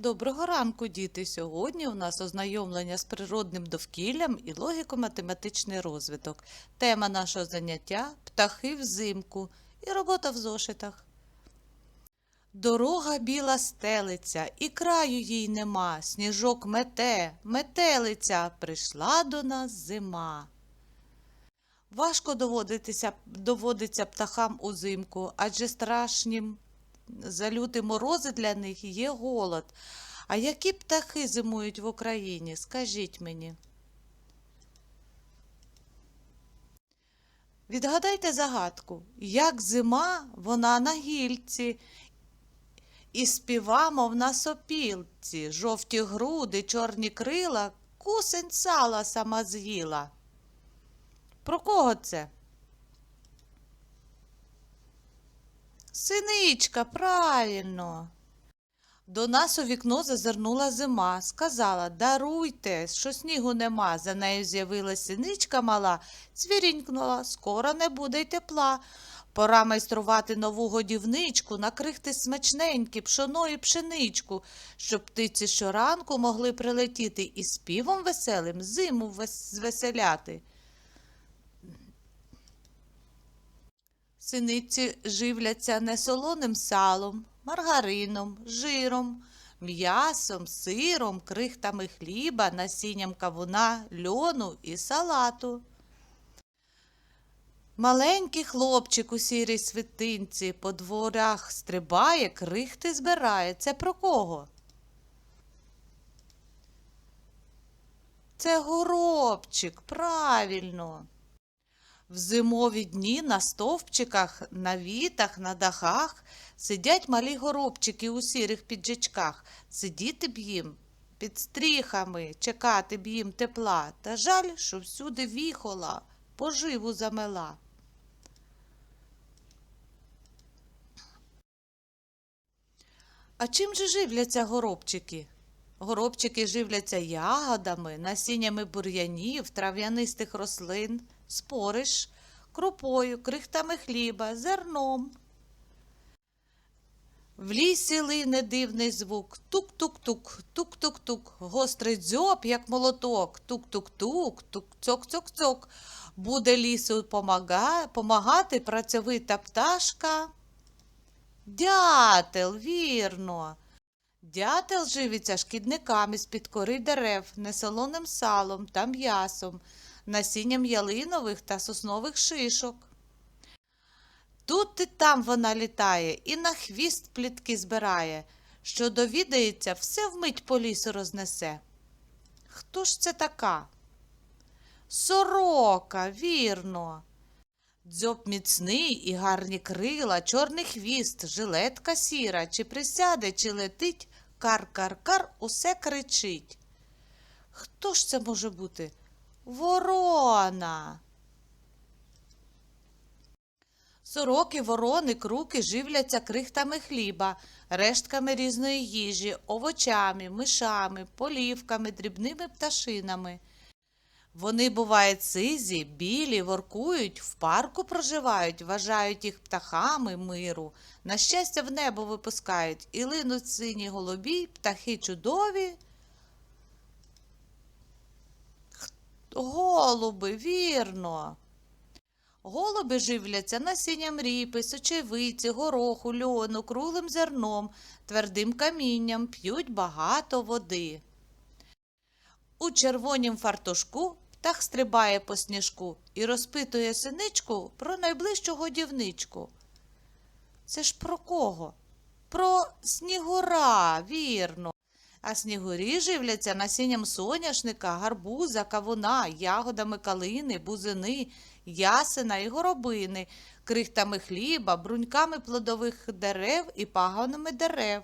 Доброго ранку, діти! Сьогодні у нас ознайомлення з природним довкіллям і логіко-математичний розвиток. Тема нашого заняття птахи взимку і робота в зошитах. Дорога біла стелиться, і краю їй нема. Сніжок мете, метелиця, прийшла до нас зима. Важко доводиться птахам узимку, адже страшнім за люті морози для них є голод. А які птахи зимують в Україні? Скажіть мені. Відгадайте загадку, як зима, вона на гільці, і співа, мов на сопілці, жовті груди, чорні крила, кусень сала сама з'їла. Про кого це? Синичка, правильно. До нас у вікно зазирнула зима, сказала Даруйте, що снігу нема. За нею з'явилась синичка мала, цвірінькнула, скоро не буде й тепла. Пора майструвати нову годівничку, накрихти смачненькі пшоно і пшеничку, щоб птиці щоранку могли прилетіти і співом веселим зиму вес- звеселяти. Синиці живляться не солоним салом, маргарином, жиром, м'ясом, сиром, крихтами хліба, насінням кавуна, льону і салату. Маленький хлопчик у сірій свитинці по дворах стрибає, крихти збирає. Це про кого? Це горобчик, правильно. В зимові дні на стовпчиках, на вітах, на дахах сидять малі горобчики у сірих піджачках. Сидіти б їм під стріхами, чекати б їм тепла. Та жаль, що всюди віхола, поживу замела. А чим же живляться горобчики? Горобчики живляться ягодами, насіннями бур'янів, трав'янистих рослин, спориш, крупою, крихтами хліба, зерном. В лісі лине дивний звук. Тук-тук-тук, тук-тук-тук. Гострий дзьоб, як молоток. Тук-тук-тук, тук-цок-цок-цок. Буде лісу помага... помагати працьовита пташка. Дятел, вірно. Дятел живиться шкідниками з-під кори дерев, несолоним салом та м'ясом, насінням ялинових та соснових шишок. Тут і там вона літає і на хвіст плітки збирає. Що довідається, все вмить по лісу рознесе. Хто ж це така? Сорока, вірно. Дзьоб міцний і гарні крила, чорний хвіст, жилетка сіра, чи присяде, чи летить, кар-кар-кар усе кричить. Хто ж це може бути? Ворона. Сороки, ворони, круки живляться крихтами хліба, рештками різної їжі, овочами, мишами, полівками, дрібними пташинами. Вони бувають сизі, білі, воркують, в парку проживають, вважають їх птахами миру, на щастя в небо випускають, і линуть сині голубі, птахи чудові. Голуби, вірно. Голуби живляться насінням ріпи, сочевиці, гороху, льону, круглим зерном, твердим камінням, п'ють багато води. У червонім фартушку птах стрибає по сніжку і розпитує синичку про найближчу годівничку. Це ж про кого? Про снігура, вірно. А снігурі живляться насінням соняшника, гарбуза, кавуна, ягодами калини, бузини, ясена і горобини, крихтами хліба, бруньками плодових дерев і пагонами дерев.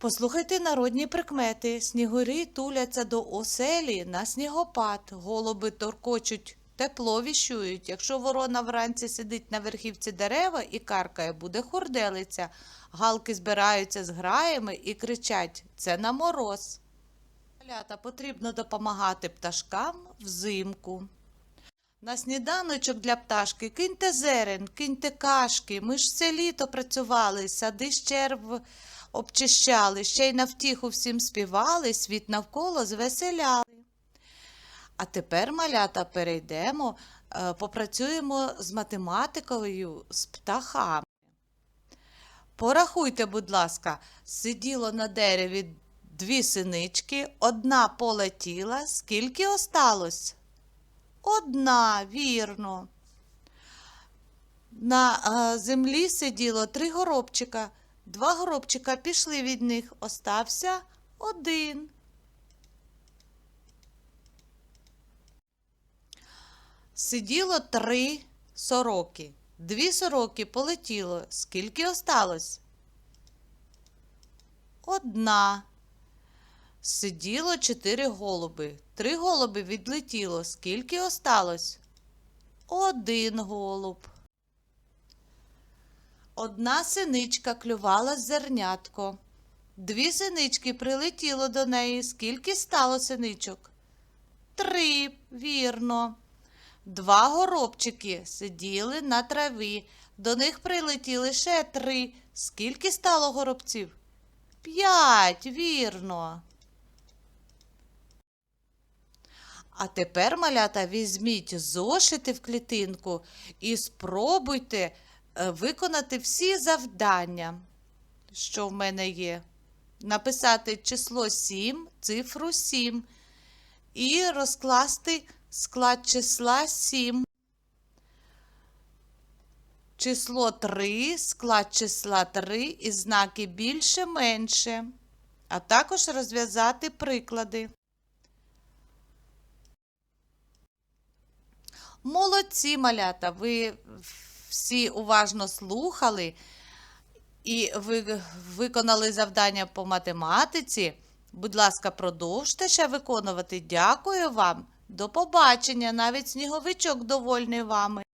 Послухайте народні прикмети. Снігурі туляться до оселі на снігопад, голуби торкочуть, тепло віщують. Якщо ворона вранці сидить на верхівці дерева і каркає, буде хурделиця. Галки збираються з граями і кричать Це на мороз. Малята потрібно допомагати пташкам взимку. На сніданочок для пташки киньте зерен, киньте кашки. Ми ж все літо працювали, сади з черв обчищали, ще й на втіху всім співали, світ навколо звеселяли. А тепер, малята, перейдемо, е, попрацюємо з математикою, з птахами. Порахуйте, будь ласка, сиділо на дереві дві синички, одна полетіла. Скільки осталось? Одна, вірно. На е, землі сиділо три горобчика. Два горобчика пішли від них. Остався один. Сиділо три сороки. Дві сороки полетіло. Скільки осталось? Одна. Сиділо чотири голуби. Три голуби відлетіло. Скільки осталось? Один голуб. Одна синичка клювала зернятко. Дві синички прилетіло до неї. Скільки стало синичок? Три, вірно. Два горобчики сиділи на траві. До них прилетіли ще три. Скільки стало горобців? П'ять, вірно. А тепер, малята, візьміть зошити в клітинку і спробуйте е, виконати всі завдання, що в мене є. Написати число 7, цифру 7 і розкласти склад числа 7. Число 3, склад числа 3 і знаки більше менше, а також розв'язати приклади. Молодці малята, ви всі уважно слухали і ви виконали завдання по математиці. Будь ласка, продовжте ще виконувати. Дякую вам. До побачення. Навіть сніговичок довольний вами.